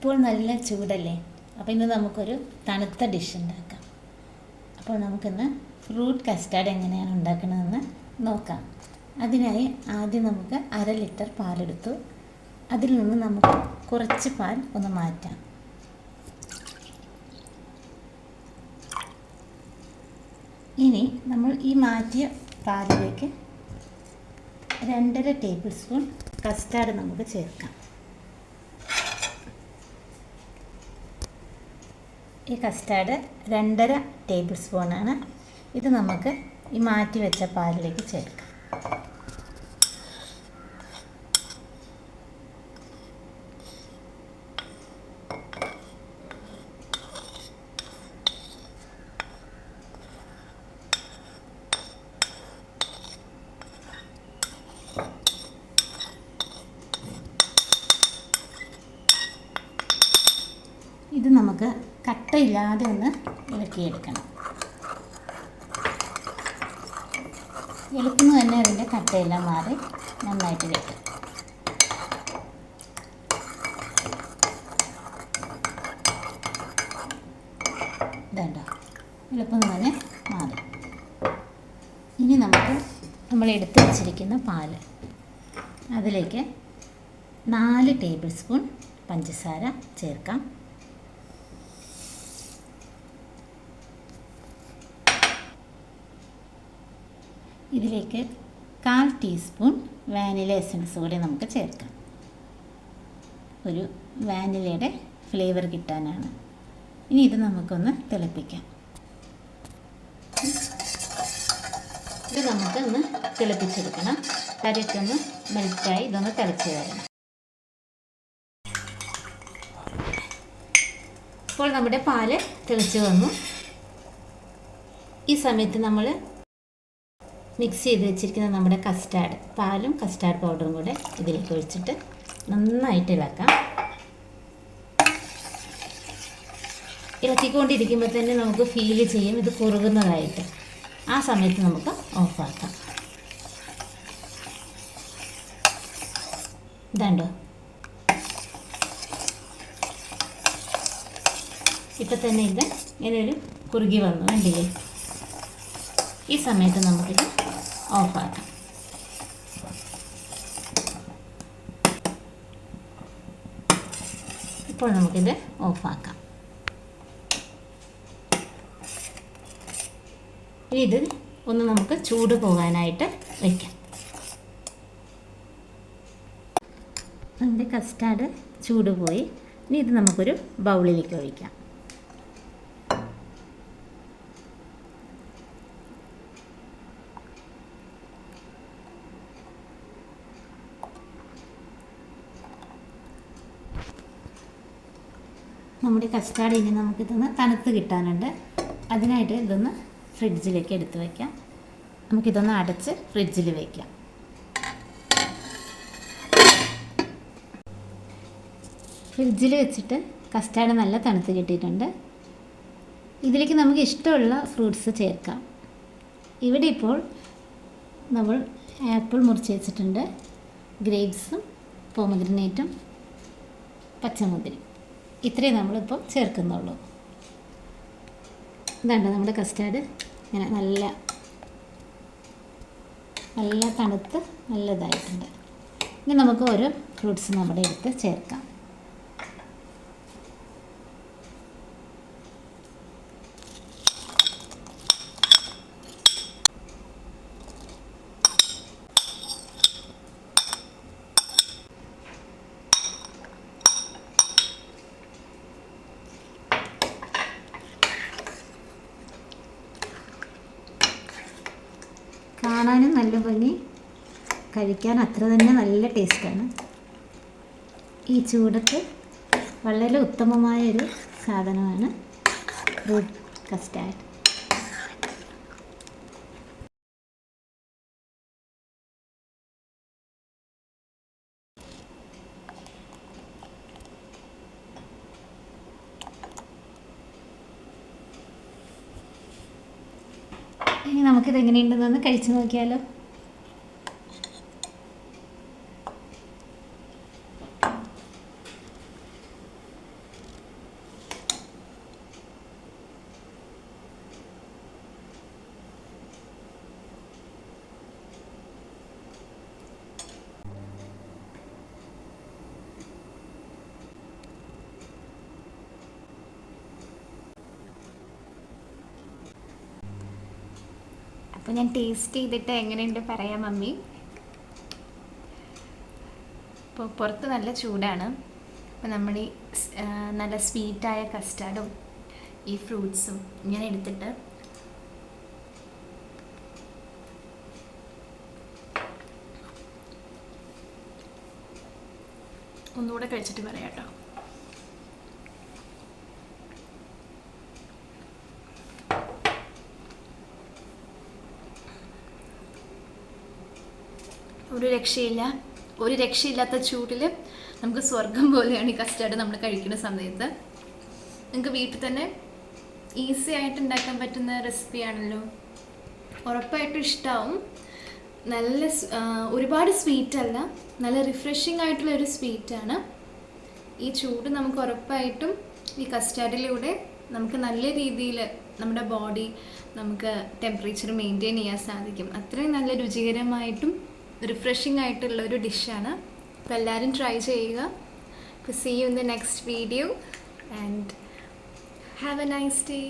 ഇപ്പോൾ നല്ല ചൂടല്ലേ? അപ്പോൾ ഇന്ന് നമുക്കൊരു തണുത്ത ഡിഷ് ഉണ്ടാക്കാം. അപ്പോൾ നമുക്കിന്ന് ഫ്രൂട്ട് കസ്റ്റാർഡ് എങ്ങനെയാണ് ഉണ്ടാക്കുന്നതെന്ന് നോക്കാം. അതിനായി ആദ്യം നമുക്ക് അര ലിറ്റർ പാലെടുത്തു. അതിൽ നിന്ന് നമുക്ക് കുറച്ച് പാൽ ഒന്ന് മാറ്റാം. ഇനി നമ്മൾ ഈ മാറ്റിയ പാലിലേക്ക് രണ്ടര ടേബിൾ സ്പൂൺ കസ്റ്റാർഡ് നമുക്ക് ചേർക്കാം. ഈ കസ്റ്റാർഡ് രണ്ടര ടേബിൾ സ്പൂണാണ് ഇത് നമുക്ക് ഈ മാറ്റി വെച്ച പാലിലേക്ക് ചേർക്കാം. ഇത് നമുക്ക് കട്ടയില്ലാതെ ഒന്ന് ഇളക്കിയെടുക്കണം. ഇളക്കുന്ന തന്നെ അതിന്റെ കട്ടയെല്ലാം മാറി നന്നായിട്ട് കിട്ടും ഇതുണ്ടോ? എളുപ്പം തന്നെ മാറി. ഇനി നമുക്ക് നമ്മൾ എടുത്ത് വെച്ചിരിക്കുന്ന പാൽ. അതിലേക്ക് നാല് ടേബിൾ സ്പൂൺ പഞ്ചസാര ചേർക്കാം. ഇതിലേക്ക് കാൽ ടീസ്പൂൺ വാനില എസൻസ് കൂടി നമുക്ക് ചേർക്കാം. ഒരു വാനിലയുടെ ഫ്ലേവർ കിട്ടാനാണ്. ഇനി ഇത് നമുക്കൊന്ന് തിളപ്പിക്കാം. ഇത് നമുക്ക് ഒന്ന് തിളപ്പിച്ചെടുക്കണം. കരക്കൊന്ന് മെൽറ്റായി ഇതൊന്ന് തിളച്ച് വരണം. ഇപ്പോൾ നമ്മുടെ പാൽ തിളച്ച് വന്നു. ഈ സമയത്ത് നമ്മൾ മിക്സ് ചെയ്ത് വെച്ചിരിക്കുന്ന നമ്മുടെ കസ്റ്റാർഡ് പാലും കസ്റ്റാർഡ് പൗഡറും കൂടെ ഇതിലേക്ക് ഒഴിച്ചിട്ട് നന്നായിട്ട് ഇളക്കാം. ഇളക്കിക്കൊണ്ടിരിക്കുമ്പോൾ തന്നെ നമുക്ക് ഫീൽ ചെയ്യും ഇത് കുറുകുന്നതായിട്ട്. ആ സമയത്ത് നമുക്ക് ഓഫാക്കാം ഇതാണ്ടോ? ഇപ്പം തന്നെ ഇത് ഇങ്ങനെ ഒരു കുറുകി വന്നു കണ്ടില്ലേ? ഈ സമയത്ത് നമുക്കിത് ഓഫാക്കാം. ഇപ്പോൾ നമുക്കിത് ഓഫാക്കാം. ഇനി ഇത് ഒന്ന് നമുക്ക് ചൂട് പോകാനായിട്ട് വയ്ക്കാം നമ്മുടെ കസ്റ്റാർഡ് ചൂട് പോയി. ഇനി ഇത് നമുക്കൊരു ബൗളിലേക്ക് ഒഴിക്കാം. നമ്മുടെ കസ്റ്റാർഡ് ഇനി നമുക്കിതൊന്ന് തണുത്ത് കിട്ടാനുണ്ട്. അതിനായിട്ട് ഇതൊന്ന് ഫ്രിഡ്ജിലേക്ക് എടുത്ത് വയ്ക്കാം നമുക്കിതൊന്ന് അടച്ച് ഫ്രിഡ്ജിൽ വയ്ക്കാം ഫ്രിഡ്ജിൽ വെച്ചിട്ട് കസ്റ്റാർഡ് നല്ല തണുത്ത് കിട്ടിയിട്ടുണ്ട്. ഇതിലേക്ക് നമുക്ക് ഇഷ്ടമുള്ള ഫ്രൂട്ട്സ് ചേർക്കാം. ഇവിടെ ഇപ്പോൾ നമ്മൾ ആപ്പിൾ മുറിച്ച് വെച്ചിട്ടുണ്ട്. ഗ്രേപ്സും പോമഗ്രനേറ്റും പച്ചമുന്തിരി ഇത്രയും നമ്മളിപ്പം ചേർക്കുന്നുള്ളൂ. ഇതാണ്ട് നമ്മുടെ കസ്റ്റാർഡ് ഇങ്ങനെ നല്ല നല്ല തണുത്ത് നല്ലതായിട്ടുണ്ട്. ഇനി നമുക്ക് ഓരോ ഫ്രൂട്ട്സ് നമ്മുടെ എടുത്ത് ചേർക്കാം. കാണാനും നല്ല ഭംഗി. കഴിക്കാൻ അത്ര തന്നെ നല്ല ടേസ്റ്റാണ്. ഈ ചൂടത്ത് വളരെ ഉത്തമമായ ഒരു സാധനമാണ് ഫ്രൂട്ട് കസ്റ്റാർഡ്. നമുക്കിത് എങ്ങനെയുണ്ടെന്നൊന്ന് കഴിച്ചു നോക്കിയാലോ? അപ്പോൾ ഞാൻ ടേസ്റ്റ് ചെയ്തിട്ട് എങ്ങനെയുണ്ട് പറയാം മമ്മി. ഇപ്പോൾ പുറത്ത് നല്ല ചൂടാണ്. അപ്പോൾ നമ്മൾ ഈ നല്ല സ്വീറ്റായ കസ്റ്റാർഡും ഈ ഫ്രൂട്ട്സും ഇങ്ങനെ എടുത്തിട്ട് ഒന്നുകൂടെ കഴിച്ചിട്ട് പറയാം കേട്ടോ. ഒരു രക്ഷയില്ല. ഒരു രക്ഷയില്ലാത്ത ചൂടിൽ നമുക്ക് സ്വർഗം പോലെയാണ് ഈ കസ്റ്റാർഡ് നമ്മൾ കഴിക്കുന്ന സമയത്ത്. നിങ്ങൾക്ക് വീട്ടിൽ തന്നെ ഈസി ആയിട്ട് ഉണ്ടാക്കാൻ പറ്റുന്ന റെസിപ്പിയാണല്ലോ ഉറപ്പായിട്ടും ഇഷ്ടമാവും നല്ല ഒരുപാട് സ്വീറ്റ് അല്ല നല്ല റിഫ്രഷിംഗ് ആയിട്ടുള്ള ഒരു സ്വീറ്റാണ് ഈ ചൂട് നമുക്ക് ഉറപ്പായിട്ടും ഈ കസ്റ്റാർഡിലൂടെ നമുക്ക് നല്ല രീതിയിൽ നമ്മുടെ ബോഡി നമുക്ക് ടെമ്പറേച്ചർ മെയിന്റെയിൻ ചെയ്യാൻ സാധിക്കും. അത്രയും നല്ല രുചികരമായിട്ടും റിഫ്രഷിംഗ് ആയിട്ടുള്ള ഒരു ഡിഷാണ് അപ്പോൾ എല്ലാവരും ട്രൈ ചെയ്യുക. അപ്പോൾ see you in the next video and have a nice day